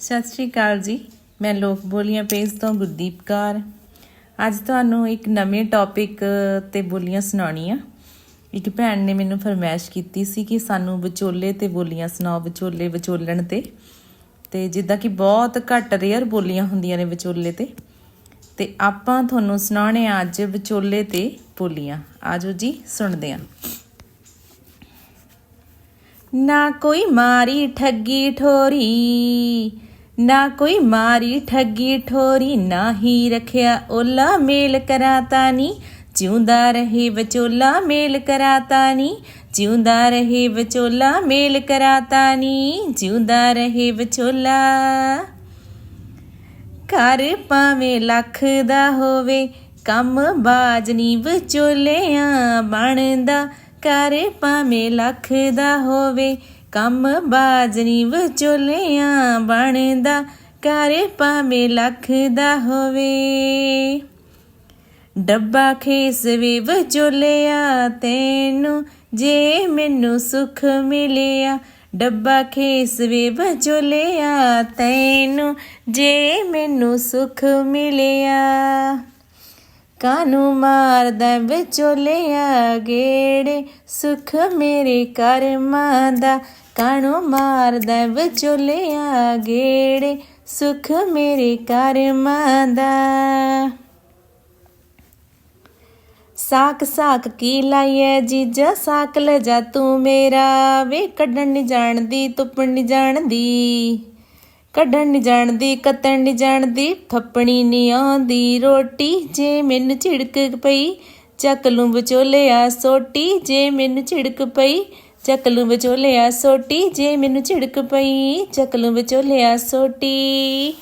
ਸਤਿ ਸ਼੍ਰੀ ਅਕਾਲ ਜੀ। ਮੈਂ ਲੋਕ ਬੋਲੀਆਂ ਪੇਜ ਤੋਂ ਗੁਰਦੀਪ ਕੌਰ। ਅੱਜ ਤੁਹਾਨੂੰ ਇੱਕ ਨਵੇਂ ਟੌਪਿਕ ਤੇ ਬੋਲੀਆਂ ਸੁਣਾਉਣੀਆਂ ਇੱਕ ਭੈਣ ਨੇ ਮੈਨੂੰ ਫਰਮਾਇਸ਼ ਕੀਤੀ ਸੀ ਕਿ ਸਾਨੂੰ ਵਿਚੋਲੇ ਤੇ ਬੋਲੀਆਂ ਸੁਣਾਓ, ਵਿਚੋਲੇ ਵਿਚੋਲਣ ਤੇ। ਤੇ ਜਿੱਦਾਂ ਕਿ ਬਹੁਤ ਘੱਟ ਰੇਅਰ ਬੋਲੀਆਂ ਹੁੰਦੀਆਂ ਨੇ ਵਿਚੋਲੇ ਤੇ। ਤੇ ਆਪਾਂ ਤੁਹਾਨੂੰ ਸੁਣਾਉਣੇ ਆ ਅੱਜ ਵਿਚੋਲੇ ਤੇ ਬੋਲੀਆਂ। ਆਜੋ ਜੀ, ਸੁਣਦੇ ਹਾਂ ਨਾ ਕੋਈ ਮਾਰੀ ਠੱਗੀ ਠੋਰੀ ਨਾ ਕੋਈ ਮਾਰੀ ਠੱਗੀ ਠੋਰੀ, ਨਾ ਹੀ ਰਖਿਆ ਓਲਾ ਮੇਲ ਕਰਾਤਾ ਨੀ। ਜਿਉਂਦਾ ਰਹੇ ਵਿਚੋਲਾ ਮੇਲ ਕਰਾਤਾ ਨੀ। ਜਿਉਂਦਾ ਰਹੇ ਵਿਚੋਲਾ ਮੇਲ ਕਰਾਤਾ ਨੀ। ਜਿਉਂਦਾ ਰਹੇ ਵਿਚੋਲਾ ਘਰ ਭਾਵੇਂ ਲੱਖ ਦਾ ਹੋਵੇ, ਕੰਮ ਬਾਜ਼ ਨੀ ਵਿਚੋਲਿਆਂ ਬਣਦਾ। ਘਰ ਭਾਵੇਂ ਲੱਖ ਦਾ ਹੋਵੇ ਕੰਮ ਬਾਜਨੀ ਵਿਚੋਲਿਆਂ ਬਣਦਾ, ਘਰ ਭਾਵੇਂ ਲੱਖ ਦਾ ਹੋਵੇ। ਡੱਬਾ ਖੇਸ ਵੇ ਵਿਚੋਲਿਆ ਤੈਨੂੰ ਜੇ ਮੈਨੂੰ ਸੁਖ ਮਿਲਿਆ। ਡੱਬਾ ਖੇਸ ਵੇ ਵਿਚੋਲਿਆ ਤੈਨੂੰ ਜੇ ਮੈਨੂੰ ਸੁਖ ਮਿਲਿਆ। ਕਾਨੂੰ ਮਾਰਦਾ ਵਿਚੋਲਿਆ ਗੇੜੇ। ਸੁਖ ਮੇਰੇ ਕਰਮਾਂ ਦਾ ਕਾਨੂੰ ਮਾਰਦਾ ਵਿਚੋਲਿਆ ਗੇੜੇ। ਸੁਖ ਮੇਰੇ ਕਰਮਾਂ ਦਾ। ਸਾਕ ਸਾਕ ਕੀ ਲਾਈਐ ਜੀਜਾ, ਸਾਕ ਲੈ ਜਾ ਤੂੰ ਮੇਰਾ। ਵੇ ਕੱਢਣ ਨਹੀਂ ਜਾਣਦੀ, ਤੁਪਣ ਨਹੀਂ ਜਾਣਦੀ। ਕੱਢਣ ਨਹੀਂ ਜਾਣਦੀ, ਕੱਤਣ ਨਹੀਂ ਜਾਣਦੀ, ਥੱਪਣੀ ਨਹੀਂ ਆਉਂਦੀ ਰੋਟੀ, ਜੇ ਮੈਨੂੰ ਝਿੜਕ ਪਈ, ਚੱਕ ਲੂੰ ਵਿਚੋਲਿਆ ਸੋਟੀ, ਜੇ ਮੈਨੂੰ ਝਿੜਕ ਪਈ, ਚੱਕ ਲੂੰ ਵਿਚੋਲਿਆ ਸੋਟੀ, ਜੇ ਮੈਨੂੰ ਝਿੜਕ ਪਈ, ਚੱਕ ਲੂੰ ਵਿਚੋਲਿਆ ਸੋਟੀ।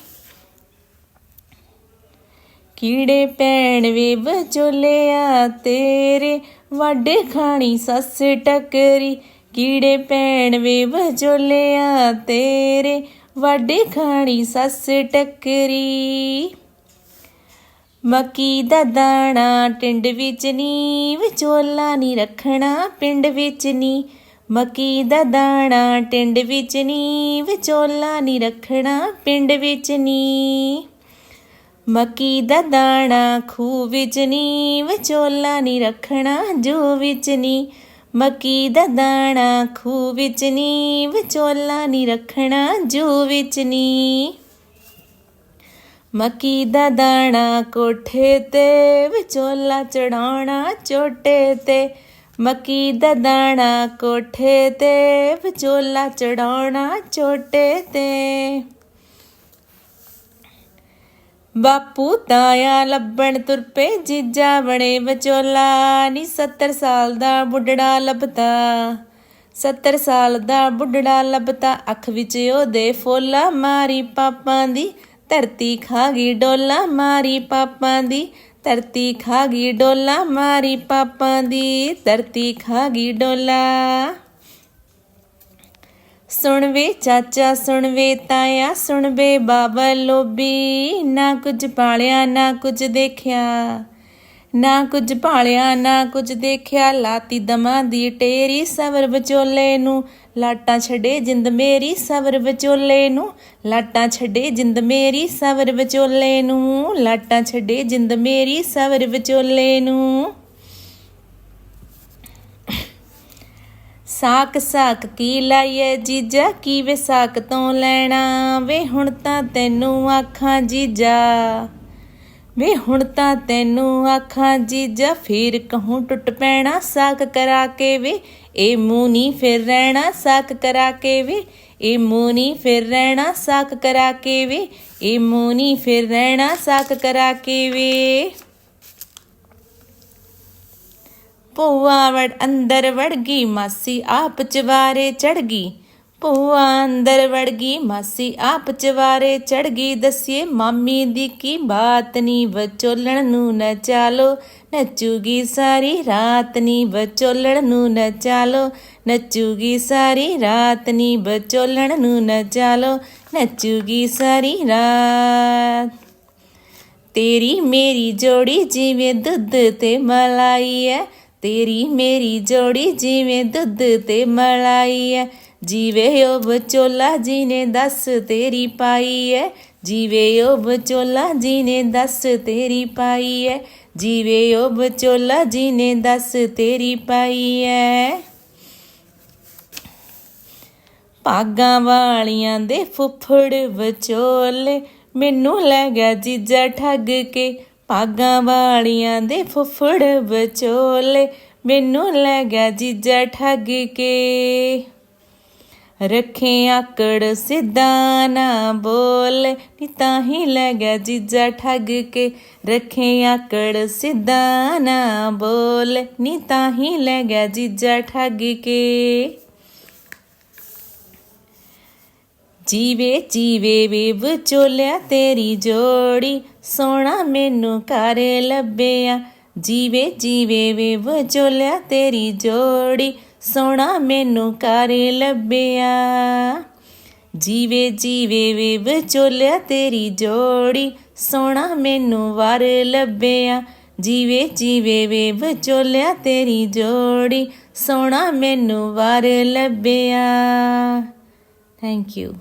ਕੀੜੇ ਪੈਣ ਵੇ ਵਿਚੋਲਿਆ, ਤੇਰੇ ਵਾਡੇ ਖਾਣੀ ਸੱਸ ਟੱਕਰੀ। ਕੀੜੇ ਪੈਣ ਵੇ ਵਿਚੋਲਿਆ, ਤੇਰੇ ਵਾਡੇ ਖਾਣੀ ਸੱਸ ਟੱਕਰੀ। ਮੱਕੀ ਦਾ ਦਾਣਾ ਟਿੰਡ ਵਿੱਚ ਨੀ, ਵਿਚੋਲਾ ਨਹੀਂ ਰੱਖਣਾ ਪਿੰਡ ਵਿੱਚ ਨੀ। ਮੱਕੀ ਦਾ ਦਾਣਾ ਟਿੰਡ ਵਿੱਚ ਨੀ, ਵਿਚੋਲਾ ਨਹੀਂ ਰੱਖਣਾ ਪਿੰਡ ਵਿੱਚ ਨੀ। ਮੱਕੀ ਦਾ ਦਾਣਾ ਖੂਹ ਵਿੱਚ ਨੀ, ਵਿਚੋਲਾ ਨਹੀਂ ਰੱਖਣਾ ਜੋ ਵਿੱਚ ਨੀ। ਮੱਕੀ ਦਾ ਦਾਣਾ ਖੂਹ ਵਿੱਚ ਨੀ ਵਿਚੋਲਾ ਨਹੀਂ ਰੱਖਣਾ ਜੂ ਵਿੱਚ ਨੀ ਮੱਕੀ ਦਾ ਦਾਣਾ ਕੋਠੇ ਤੇ, ਵਿਚੋਲਾ ਚੜਾਉਣਾ ਚੋਟੇ ਤੇ। ਮੱਕੀ ਦਾ ਦਾਣਾ ਕੋਠੇ ਤੇ, ਵਿਚੋਲਾ ਚੜਾਉਣਾ ਚੋਟੇ ਤੇ। ਬਾਪੂ ਤਾਇਆ ਲੱਭਣ ਤੁਰ ਪਏ ਜੀਜਾ ਬਣੇ ਵਿਚੋਲਾ, ਨੀ 70 ਸਾਲ ਦਾ ਬੁੱਢੜਾ ਲੱਭਤਾ। 70 ਸਾਲ ਦਾ ਬੁੱਢੜਾ ਲੱਭਤਾ, ਅੱਖ ਵਿੱਚ ਉਹਦੇ ਫੋਲਾ ਮਾਰੀ ਪਾਪਾਂ ਦੀ। ਧਰਤੀ ਖਾ ਗਈ ਡੋਲਾ ਮਾਰੀ ਪਾਪਾਂ ਦੀ। ਧਰਤੀ ਖਾ ਗਈ ਡੋਲਾ ਮਾਰੀ ਪਾਪਾਂ ਦੀ। ਧਰਤੀ ਖਾ ਗਈ ਡੋਲਾ। ਸੁਣ ਵੇ ਚਾਚਾ ਸੁਣ ਵੇ ਤਾਇਆ ਸੁਣ ਵੇ ਬਾਬਾ ਲੋਬੀ ਨਾ ਕੁਝ ਪਾਲਿਆ ਨਾ ਕੁਝ ਦੇਖਿਆ। ਨਾ ਕੁਝ ਪਾਲਿਆ ਨਾ ਕੁਝ ਦੇਖਿਆ। ਲਾਤੀ ਦਮਾਂ ਦੀ ਟੇਰੀ ਸਵਰ ਵਿਚੋਲੇ ਨੂੰ। ਲਾਟਾਂ ਛੱਡੇ ਜਿੰਦ ਮੇਰੀ ਸਵਰ ਵਿਚੋਲੇ ਨੂੰ। ਲਾਟਾਂ ਛੱਡੇ ਜਿੰਦ ਮੇਰੀ ਸਵਰ ਵਿਚੋਲੇ ਨੂੰ। ਲਾਟਾਂ ਛੱਡੇ ਜਿੰਦ ਮੇਰੀ ਸਵਰ ਵਿਚੋਲੇ ਨੂੰ। ਸਾਕ ਸਾਕ ਕੀ ਲਾਈਏ ਜੀਜਾ? ਕੀ ਵੇ ਸਾਕ ਤੋਂ ਲੈਣਾ? ਵੇ ਹੁਣ ਤਾਂ ਤੈਨੂੰ ਆਖਾਂ ਜੀਜਾ। ਵੇ ਹੁਣ ਤਾਂ ਤੈਨੂੰ ਆਖਾਂ ਜੀਜਾ, ਫੇਰ ਕਹੂੰ ਟੁੱਟ ਪੈਣਾ ਸਾਕ ਕਰਾ ਕੇ ਵੇ। ਇਹ ਮੂੰਹ ਨਹੀਂ ਫਿਰ ਰਹਿਣਾ ਸਾਕ ਕਰਾ ਕੇ ਵੇ। ਇਹ ਮੂੰਹ ਨਹੀਂ ਫਿਰ ਰਹਿਣਾ ਸਾਕ ਕਰਾ ਕੇ ਵੇ। ਇਹ ਮੂੰਹ ਨਹੀਂ ਫਿਰ ਰਹਿਣਾ ਸਾਕ ਕਰਾ ਕੇ ਵੇ। ਭੂਆ ਵੜ ਅੰਦਰ ਵੜ ਗਈ, ਮਾਸੀ ਆਪ ਚਵਾਰੇ ਚੜ ਗਈ। ਭੂਆ ਅੰਦਰ ਵੜ ਗਈ, ਮਾਸੀ ਆਪ ਚਵਾਰੇ ਚੜ ਗਈ। ਦਸੀਏ ਮਾਮੀ ਦੀ ਕੀ ਬਾਤ ਨੀ, ਵਿਚੋਲਣ ਨੂੰ ਨਾ ਚਾਲੋ। ਨੱਚੂਗੀ ਸਾਰੀ ਰਾਤ ਨੀ, ਵਿਚੋਲਣ ਨੂੰ ਨਾ ਚਾਲੋ। ਨੱਚੂਗੀ ਸਾਰੀ ਰਾਤ ਨੀ, ਵਿਚੋਲਣ ਨੂੰ ਨਾ ਚਾਲੋ। ਨੱਚੂਗੀ ਸਾਰੀ ਰਾਤ। ਤੇਰੀ ਮੇਰੀ ਜੋੜੀ ਜਿਵੇਂ ਦੁੱਧ ਤੇ ਮਲਾਈ ਐ ਤੇਰੀ ਮੇਰੀ ਜੋੜੀ ਜਿਵੇਂ ਦੁੱਧ ਤੇ ਮਲਾਈ ਐ। ਜੀਵੇ ਓ ਬਚੋਲਾ ਜੀ ਨੇ ਦੱਸ ਤੇਰੀ ਪਾਈ ਐ। ਜੀਵੇ ਓ ਬਚੋਲਾ ਜੀ ਨੇ ਦੱਸ ਤੇਰੀ ਪਾਈ ਐ। ਜੀਵੇ ਓ ਬਚੋਲਾ ਜੀ ਨੇ ਦੱਸ ਤੇਰੀ ਪਾਈ ਐ। ਭਾਗਾਂ ਵਾਲੀਆਂ ਦੇ ਫੁੱਫੜ ਵਿਚੋਲੇ, ਮੈਨੂੰ ਲੈ ਗਿਆ ਜੀਜਾ ਠੱਗ ਕੇ। ਪਾਗਾਂ ਵਾਲੀਆਂ ਦੇ ਫੁੱਫੜ ਵਿਚੋਲੇ ਮੈਨੂੰ ਲੈ ਗਿਆ ਜੀਜਾ ਠੱਗ ਕੇ। ਰੱਖੇ ਆਕੜ ਸਿੱਧਾ ਨਾ ਬੋਲ, ਨੀ ਤਾਂ ਹੀ ਲੈ ਗਿਆ ਜੀਜਾ ਠੱਗ ਕੇ। ਰੱਖੇ ਆਕੜ ਸਿੱਧਾ ਨਾ ਬੋਲ, ਨੀ ਤਾਂ ਹੀ ਲੈ ਗਿਆ ਜੀਜਾ ਠੱਗ ਕੇ। ਜੀਵੇ ਜੀਵੇ ਵੇਵ ਚੋਲਿਆ ਤੇਰੀ ਜੋੜੀ, ਸੋਹਣਾ ਮੈਨੂੰ ਕਰ ਲੱਭਿਆ। ਜੀਵੇ ਜੀਵੇ ਵੇਵ ਚੋਲਿਆ ਤੇਰੀ ਜੋੜੀ, ਸੋਹਣਾ ਮੈਨੂੰ ਕਰ ਲੱਭਿਆ। ਜੀਵੇ ਜੀਵੇ ਵੇ ਵਿਚੋਲਿਆ ਤੇਰੀ ਜੋੜੀ, ਸੋਹਣਾ ਮੈਨੂੰ ਵਾਰ ਲੱਭਿਆ। ਜੀਵੇ ਜੀਵੇ ਵੇਵ ਚੋਲਿਆ ਤੇਰੀ ਜੋੜੀ, ਸੋਹਣਾ ਮੈਨੂੰ ਵਾਰ ਲੱਭਿਆ। Thank you